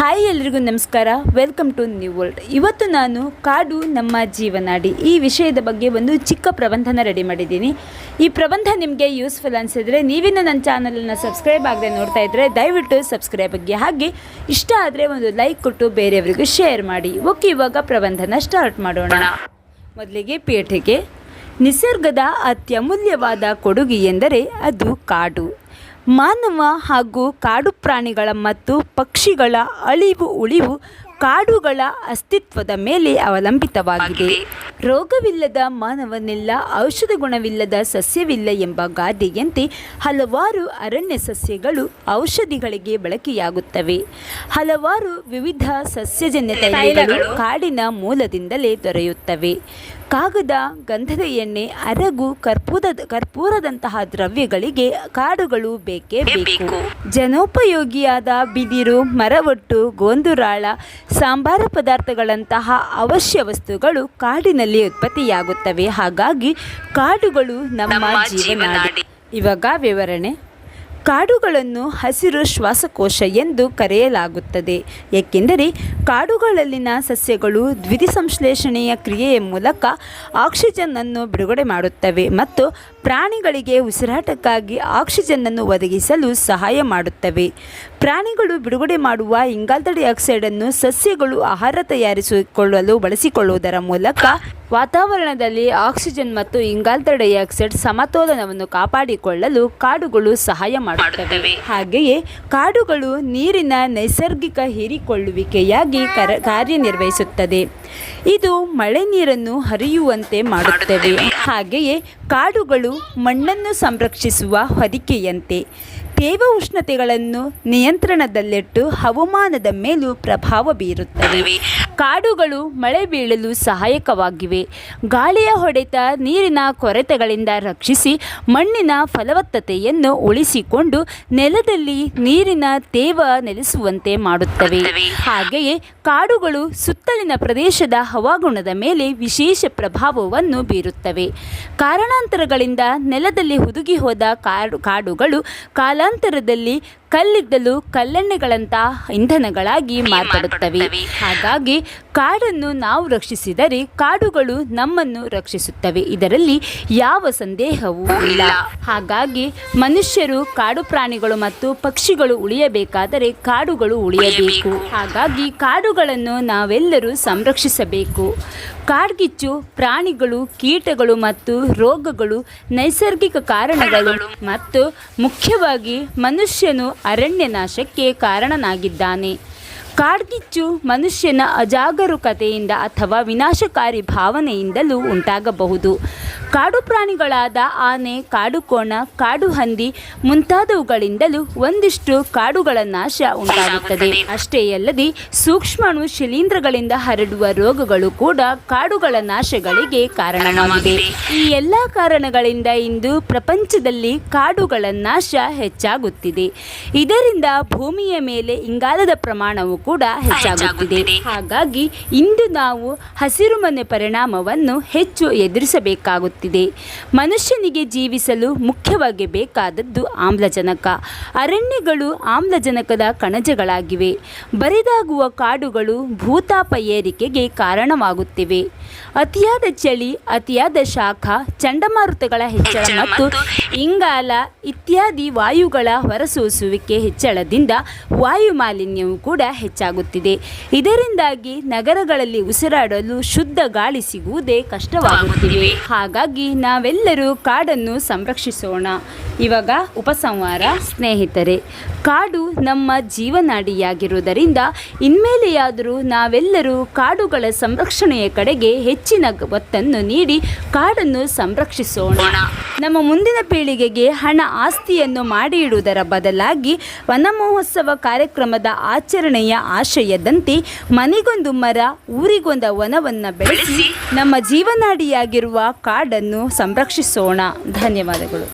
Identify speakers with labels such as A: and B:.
A: Hi ಎಲ್ರಿಗೂ ನಮಸ್ಕಾರ. Welcome to new world ಇವತ್ತು ನಾನು ಕಾಡು ನಮ್ಮ ಜೀವನಾಡಿ. ಈ ವಿಷಯದ ಬಗ್ಗೆ ಒಂದು ಚಿಕ್ಕ ಪ್ರಬಂಧನ ರೆಡಿ ಮಾಡಿದ್ದೀನಿ. ಈ ಪ್ರಬಂಧ ನಿಮಗೆ ಯೂಸ್ಫುಲ್ ಅನಿಸಿದರೆ ನೀವಿನ್ನು ನನ್ನ ಚಾನಲನ್ನು ಸಬ್ಸ್ಕ್ರೈಬ್ ಆಗದೆ ನೋಡ್ತಾ ಇದ್ದರೆ ದಯವಿಟ್ಟು ಸಬ್ಸ್ಕ್ರೈಬ್ ಆಗಿ ಹಾಗೆ ಇಷ್ಟ ಆದರೆ ಒಂದು ಲೈಕ್ ಕೊಟ್ಟು ಬೇರೆಯವರಿಗೂ ಶೇರ್ ಮಾಡಿ. ಓಕೆ ಇವಾಗ ಪ್ರಬಂಧನ ಸ್ಟಾರ್ಟ್ ಮಾಡೋಣ. ಮೊದಲಿಗೆ ಪೇಟೆಗೆ ನಿಸರ್ಗದ ಅತ್ಯಮೂಲ್ಯವಾದ ಕೊಡುಗೆ ಎಂದರೆ ಅದು ಕಾಡು. ಮಾನವ ಹಾಗೂ ಕಾಡು ಪ್ರಾಣಿಗಳ ಮತ್ತು ಪಕ್ಷಿಗಳ ಅಳಿವು ಉಳಿವು ಕಾಡುಗಳ ಅಸ್ತಿತ್ವದ ಮೇಲೆ ಅವಲಂಬಿತವಾಗಿದೆ. ರೋಗವಿಲ್ಲದ ಮಾನವನಿಲ್ಲ ಔಷಧ ಗುಣವಿಲ್ಲದ ಸಸ್ಯವಿಲ್ಲ ಎಂಬ ಗಾದೆಯಂತೆ ಹಲವಾರು ಅರಣ್ಯ ಸಸ್ಯಗಳು ಔಷಧಿಗಳಿಗೆ ಬಳಕೆಯಾಗುತ್ತವೆ. ಹಲವಾರು ವಿವಿಧ ಸಸ್ಯಜನ್ಯ ತೈಲಗಳು. ಕಾಡಿನ ಮೂಲದಿಂದಲೇ ದೊರೆಯುತ್ತವೆ. ಕಾಗದ ಗಂಧದ ಎಣ್ಣೆ ಅರಗು ಕರ್ಪೂರದ ಕರ್ಪೂರದಂತಹ ದ್ರವ್ಯಗಳಿಗೆ ಕಾಡುಗಳು ಬೇಕೇ. ಬೇಕು. ಜನೋಪಯೋಗಿಯಾದ ಬಿದಿರು ಮರವೊಟ್ಟು ಗೋಂದುರಾಳ ಸಾಂಬಾರ ಪದಾರ್ಥಗಳಂತಹ ಅವಶ್ಯ ವಸ್ತುಗಳು ಕಾಡಿನಲ್ಲಿ ಉತ್ಪತ್ತಿಯಾಗುತ್ತವೆ. ಹಾಗಾಗಿ ಕಾಡುಗಳು ನಮ್ಮ ಜೀವನಾಡಿ. ಇವಾಗ ವಿವರಣೆ. ಕಾಡುಗಳನ್ನು ಹಸಿರು ಶ್ವಾಸಕೋಶ ಎಂದು ಕರೆಯಲಾಗುತ್ತದೆ. ಏಕೆಂದರೆ ಕಾಡುಗಳಲ್ಲಿನ ಸಸ್ಯಗಳು ದ್ವಿತಿಸಂಶ್ಲೇಷಣೆಯ ಕ್ರಿಯೆಯ ಮೂಲಕ ಆಕ್ಸಿಜನ್ನನ್ನು ಬಿಡುಗಡೆ ಮಾಡುತ್ತವೆ ಮತ್ತು ಪ್ರಾಣಿಗಳಿಗೆ ಉಸಿರಾಟಕ್ಕಾಗಿ ಆಕ್ಸಿಜನ್ನನ್ನು ಒದಗಿಸಲು ಸಹಾಯ ಮಾಡುತ್ತವೆ. ಪ್ರಾಣಿಗಳು ಬಿಡುಗಡೆ ಮಾಡುವ ಇಂಗಾಲದ ಡೈಆಕ್ಸೈಡನ್ನು ಸಸ್ಯಗಳು ಆಹಾರ ತಯಾರಿಸಿಕೊಳ್ಳಲು ಬಳಸಿಕೊಳ್ಳುವುದರ ಮೂಲಕ ವಾತಾವರಣದಲ್ಲಿ ಆಕ್ಸಿಜನ್ ಮತ್ತು ಇಂಗಾಲದ ಡೈಆಕ್ಸೈಡ್ ಸಮತೋಲನವನ್ನು ಕಾಪಾಡಿಕೊಳ್ಳಲು ಕಾಡುಗಳು ಸಹಾಯ ಮಾಡುತ್ತವೆ. ಹಾಗೆಯೇ ಕಾಡುಗಳು ನೀರಿನ ನೈಸರ್ಗಿಕ ಹೀರಿಕೊಳ್ಳುವಿಕೆಯಾಗಿ ಕರ ಕಾರ್ಯನಿರ್ವಹಿಸುತ್ತದೆ. ಇದು ಮಳೆ ನೀರನ್ನು ಹರಿಯುವಂತೆ ಮಾಡುತ್ತವೆ. ಹಾಗೆಯೇ ಕಾಡುಗಳು ಮಣ್ಣನ್ನು ಸಂರಕ್ಷಿಸುವ ಹೊದಿಕೆಯಂತೆ ತೇವ ಉಷ್ಣತೆಗಳನ್ನು ನಿಯಂತ್ರಣದಲ್ಲಿಟ್ಟು ಹವಾಮಾನದ ಮೇಲೂ ಪ್ರಭಾವ ಬೀರುತ್ತವೆ. ಕಾಡುಗಳು ಮಳೆ ಬೀಳಲು ಸಹಾಯಕವಾಗಿವೆ. ಗಾಳಿಯ ಹೊಡೆತ ನೀರಿನ ಕೊರತೆಗಳಿಂದ ರಕ್ಷಿಸಿ ಮಣ್ಣಿನ ಫಲವತ್ತತೆಯನ್ನು ಉಳಿಸಿಕೊಂಡು ನೆಲದಲ್ಲಿ ನೀರಿನ ತೇವ ನೆಲೆಸುವಂತೆ ಮಾಡುತ್ತವೆ. ಹಾಗೆಯೇ ಕಾಡುಗಳು ಸುತ್ತಲಿನ ಪ್ರದೇಶದ ಹವಾಗುಣದ ಮೇಲೆ ವಿಶೇಷ ಪ್ರಭಾವವನ್ನು ಬೀರುತ್ತವೆ. ಕಾರಣಾಂತರಗಳಿಂದ ನೆಲದಲ್ಲಿ ಹುದುಗಿ ಹೋದ ಕಾಡು ಕಾಡುಗಳು ಕಾಲಾಂತರದಲ್ಲಿ ಕಲ್ಲಿದ್ದಲು ಕಲ್ಲೆಣ್ಣೆಗಳಂತಹ ಇಂಧನಗಳಾಗಿ ಮಾರ್ಪಡುತ್ತವೆ. ಹಾಗಾಗಿ ಕಾಡನ್ನು ನಾವು ರಕ್ಷಿಸಿದರೆ ಕಾಡುಗಳು ನಮ್ಮನ್ನು ರಕ್ಷಿಸುತ್ತವೆ. ಇದರಲ್ಲಿ ಯಾವ ಸಂದೇಹವೂ ಇಲ್ಲ. ಹಾಗಾಗಿ ಮನುಷ್ಯರು ಕಾಡು ಪ್ರಾಣಿಗಳು ಮತ್ತು ಪಕ್ಷಿಗಳು ಉಳಿಯಬೇಕಾದರೆ ಕಾಡುಗಳು ಉಳಿಯಬೇಕು. ಹಾಗಾಗಿ ಕಾಡುಗಳನ್ನು ನಾವೆಲ್ಲರೂ ಸಂರಕ್ಷಿಸಬೇಕು. ಕಾಡ್ಗಿಚ್ಚು, ಪ್ರಾಣಿಗಳು, ಕೀಟಗಳು ಮತ್ತು ರೋಗಗಳು ನೈಸರ್ಗಿಕ ಕಾರಣಗಳು ಮತ್ತು ಮುಖ್ಯವಾಗಿ ಮನುಷ್ಯನು ಅರಣ್ಯ ನಾಶಕ್ಕೆ ಕಾರಣನಾಗಿದ್ದಾನೆ. ಕಾಡ್ಗಿಚ್ಚು ಮನುಷ್ಯನ ಅಜಾಗರೂಕತೆಯಿಂದ ಅಥವಾ ವಿನಾಶಕಾರಿ ಭಾವನೆಯಿಂದಲೂ ಉಂಟಾಗಬಹುದು. ಕಾಡು ಪ್ರಾಣಿಗಳಾದ ಆನೆ ಕಾಡುಕೋಣ ಕಾಡು ಹಂದಿ ಮುಂತಾದವುಗಳಿಂದಲೂ ಒಂದಿಷ್ಟು ಕಾಡುಗಳ ನಾಶ ಉಂಟಾಗುತ್ತದೆ. ಅಷ್ಟೇ ಅಲ್ಲದೆ ಸೂಕ್ಷ್ಮಾಣು ಶಿಲೀಂಧ್ರಗಳಿಂದ ಹರಡುವ ರೋಗಗಳು ಕೂಡ ಕಾಡುಗಳ ನಾಶಗಳಿಗೆ ಕಾರಣವಾಗಿದೆ. ಈ ಎಲ್ಲ ಕಾರಣಗಳಿಂದ ಇಂದು ಪ್ರಪಂಚದಲ್ಲಿ ಕಾಡುಗಳ ನಾಶ ಹೆಚ್ಚಾಗುತ್ತಿದೆ. ಇದರಿಂದ ಭೂಮಿಯ ಮೇಲೆ ಇಂಗಾಲದ ಪ್ರಮಾಣವು ಕೂಡ ಹೆಚ್ಚಾಗುತ್ತಿದೆ. ಹಾಗಾಗಿ ಇಂದು ನಾವು ಹಸಿರುಮನೆ ಪರಿಣಾಮವನ್ನು ಹೆಚ್ಚು ಎದುರಿಸಬೇಕಾಗುತ್ತಿದೆ. ಮನುಷ್ಯನಿಗೆ ಜೀವಿಸಲು ಮುಖ್ಯವಾಗಿ ಬೇಕಾದದ್ದು ಆಮ್ಲಜನಕ. ಅರಣ್ಯಗಳು ಆಮ್ಲಜನಕದ ಕಣಜಗಳಾಗಿವೆ. ಬರಿದಾಗುವ ಕಾಡುಗಳು ಭೂತಾಪ ಏರಿಕೆಗೆ ಕಾರಣವಾಗುತ್ತಿವೆ. ಅತಿಯಾದ ಚಳಿ ಅತಿಯಾದ ಶಾಖ ಚಂಡಮಾರುತಗಳ ಹೆಚ್ಚಳ ಮತ್ತು ಇಂಗಾಲ ಇತ್ಯಾದಿ ವಾಯುಗಳ ಹೊರಸೂಸುವಿಕೆ ಹೆಚ್ಚಳದಿಂದ ವಾಯು ಮಾಲಿನ್ಯವು ಕೂಡ ಹೆಚ್ಚಾಗುತ್ತಿದೆ. ಇದರಿಂದಾಗಿ ನಗರಗಳಲ್ಲಿ ಉಸಿರಾಡಲು ಶುದ್ಧ ಗಾಳಿ ಸಿಗುವುದೇ ಕಷ್ಟವಾಗುತ್ತಿವೆ ಹಾಗಾಗಿ ನಾವೆಲ್ಲರೂ ಕಾಡನ್ನು ಸಂರಕ್ಷಿಸೋಣ. ಇವಾಗ ಉಪಸಂಹಾರ, ಸ್ನೇಹಿತರೆ, ಕಾಡು ನಮ್ಮ ಜೀವನಾಡಿಯಾಗಿರುವುದರಿಂದ ಇನ್ಮೇಲೆಯಾದರೂ ನಾವೆಲ್ಲರೂ ಕಾಡುಗಳ ಸಂರಕ್ಷಣೆಯ ಕಡೆಗೆ ಹೆಚ್ಚಿನ ಒತ್ತನ್ನು ನೀಡಿ ಕಾಡನ್ನು ಸಂರಕ್ಷಿಸೋಣ. ನಮ್ಮ ಮುಂದಿನ ಪೀಳಿಗೆಗೆ ಹಣ ಆಸ್ತಿಯನ್ನು ಮಾಡಿ ಇಡುವುದರ ಬದಲಾಗಿ ವನ ಮಹೋತ್ಸವ ಕಾರ್ಯಕ್ರಮದ ಆಚರಣೆಯ ಆಶಯದಂತೆ ಮನೆಗೊಂದು ಮರ ಊರಿಗೊಂದ ವನವನ್ನು ಬೆಳೆಸಿ ನಮ್ಮ ಜೀವನಾಡಿಯಾಗಿರುವ ಕಾಡನ್ನು ಸಂರಕ್ಷಿಸೋಣ. ಧನ್ಯವಾದಗಳು.